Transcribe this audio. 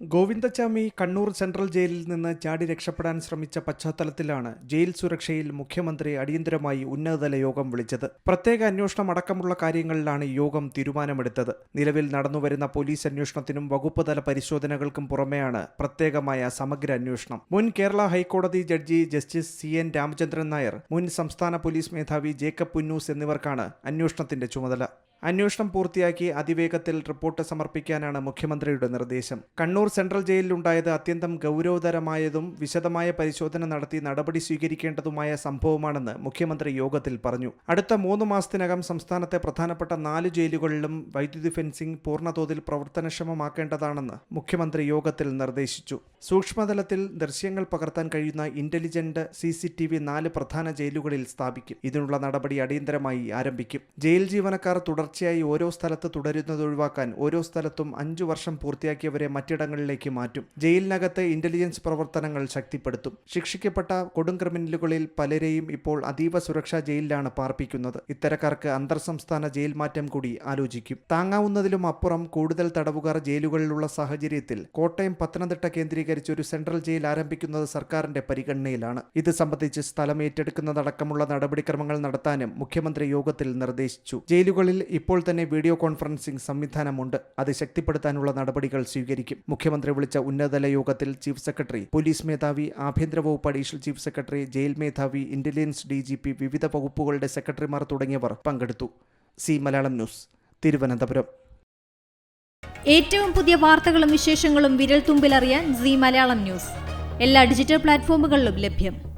Govindachami Kannur central ജയിലിൽ നിന്ന് ചാടി രക്ഷപ്പെടാൻ ശ്രമിച്ച പശ്ചാത്തലത്തിലാണ് ജയിൽ സുരക്ഷയിൽ മുഖ്യമന്ത്രി അടിയന്തരമായി ഉന്നതതല യോഗം വിളിച്ചത്. പ്രത്യേക അന്വേഷണം അടക്കമുള്ള കാര്യങ്ങളിലാണ് യോഗം തീരുമാനമെടുത്തത്. നിലവിൽ നടന്നുവരുന്ന പോലീസ് അന്വേഷണത്തിനും വകുപ്പ് തല പരിശോധനകൾക്കും പുറമെയാണ് പ്രത്യേകമായ സമഗ്ര അന്വേഷണം. മുൻ കേരള ഹൈക്കോടതി judge justice C N Ramachandran Nair മുൻ സംസ്ഥാന പോലീസ് മേധാവി ജേക്കബ് പുന്നൂസ് എന്നിവർക്കാണ് അന്വേഷണത്തിന്റെ ചുമതല. അന്വേഷണം പൂർത്തിയാക്കി അതിവേഗത്തിൽ റിപ്പോർട്ട് സമർപ്പിക്കാനാണ് മുഖ്യമന്ത്രിയുടെ നിർദ്ദേശം. കണ്ണൂർ സെൻട്രൽ ജയിലിലുണ്ടായത് അത്യന്തം ഗൗരവതരമായതും വിശദമായ പരിശോധന നടത്തി നടപടി സ്വീകരിക്കേണ്ടതുമായ സംഭവമാണെന്ന് മുഖ്യമന്ത്രി യോഗത്തിൽ പറഞ്ഞു. അടുത്ത മൂന്ന് മാസത്തിനകം സംസ്ഥാനത്തെ പ്രധാനപ്പെട്ട നാല് ജയിലുകളിലും വൈദ്യുതി ഫെൻസിംഗ് പൂർണതോതിൽ പ്രവർത്തനക്ഷമമാക്കേണ്ടതാണെന്ന് മുഖ്യമന്ത്രി യോഗത്തിൽ നിർദ്ദേശിച്ചു. സൂക്ഷ്മതലത്തിൽ ദൃശ്യങ്ങൾ പകർത്താൻ കഴിയുന്ന intelligent C C T V നാല് പ്രധാന ജയിലുകളിൽ സ്ഥാപിക്കും. ഇതിനുള്ള നടപടി അടിയന്തരമായി ആരംഭിക്കും. ജയിൽ ജീവനക്കാർ തുടർച്ചയായി ഓരോ സ്ഥലത്ത് തുടരുന്നത് ഒഴിവാക്കാൻ ഓരോ സ്ഥലത്തും അഞ്ചു വർഷം പൂർത്തിയാക്കിയവരെ മറ്റിടങ്ങളിലേക്ക് മാറ്റും. ജയിലിനകത്ത് ഇന്റലിജൻസ് പ്രവർത്തനങ്ങൾ ശക്തിപ്പെടുത്തും. ശിക്ഷിക്കപ്പെട്ട കൊടും ക്രിമിനലുകളിൽ പലരെയും ഇപ്പോൾ അതീവ സുരക്ഷാ ജയിലിലാണ് പാർപ്പിക്കുന്നത്. ഇത്തരക്കാർക്ക് അന്തർ സംസ്ഥാന ജയിൽ മാറ്റം കൂടി ആലോചിക്കും. താങ്ങാവുന്നതിലും അപ്പുറം കൂടുതൽ തടവുകാർ ജയിലുകളിലുള്ള സാഹചര്യത്തിൽ കോട്ടയം പത്തനംതിട്ട കേന്ദ്രീകരിച്ച് ഒരു സെൻട്രൽ ജയിൽ ആരംഭിക്കുന്നത് സർക്കാരിന്റെ പരിഗണനയിലാണ്. ഇത് സംബന്ധിച്ച് സ്ഥലം ഏറ്റെടുക്കുന്നതടക്കമുള്ള നടപടിക്രമങ്ങൾ നടത്താനും മുഖ്യമന്ത്രി യോഗത്തിൽ നിർദ്ദേശിച്ചു. ജയിലുകളിൽ ഇപ്പോൾ തന്നെ വീഡിയോ കോൺഫറൻസിംഗ് സംവിധാനമുണ്ട്. അത് ശക്തിപ്പെടുത്താനുള്ള നടപടികൾ സ്വീകരിക്കും. മുഖ്യമന്ത്രി വിളിച്ച ഉന്നതതല യോഗത്തിൽ ചീഫ് സെക്രട്ടറി പോലീസ് മേധാവി ആഭ്യന്തര വകുപ്പ് അഡീഷണൽ ചീഫ് സെക്രട്ടറി ജയിൽ മേധാവി ഇന്റലിജൻസ് ഡി വിവിധ വകുപ്പുകളുടെ സെക്രട്ടറിമാർ തുടങ്ങിയവർ പങ്കെടുത്തു. Zee Malayalam news Thiruvananthapuram. ഏറ്റവും പുതിയ വാർത്തകളും വിശേഷങ്ങളും വിരൽ തുമ്പിലറിയാൻ സി മലയാളം ന്യൂസ്. എല്ലാ ഡിജിറ്റൽ പ്ലാറ്റ്ഫോമുകളിലും ലഭ്യം.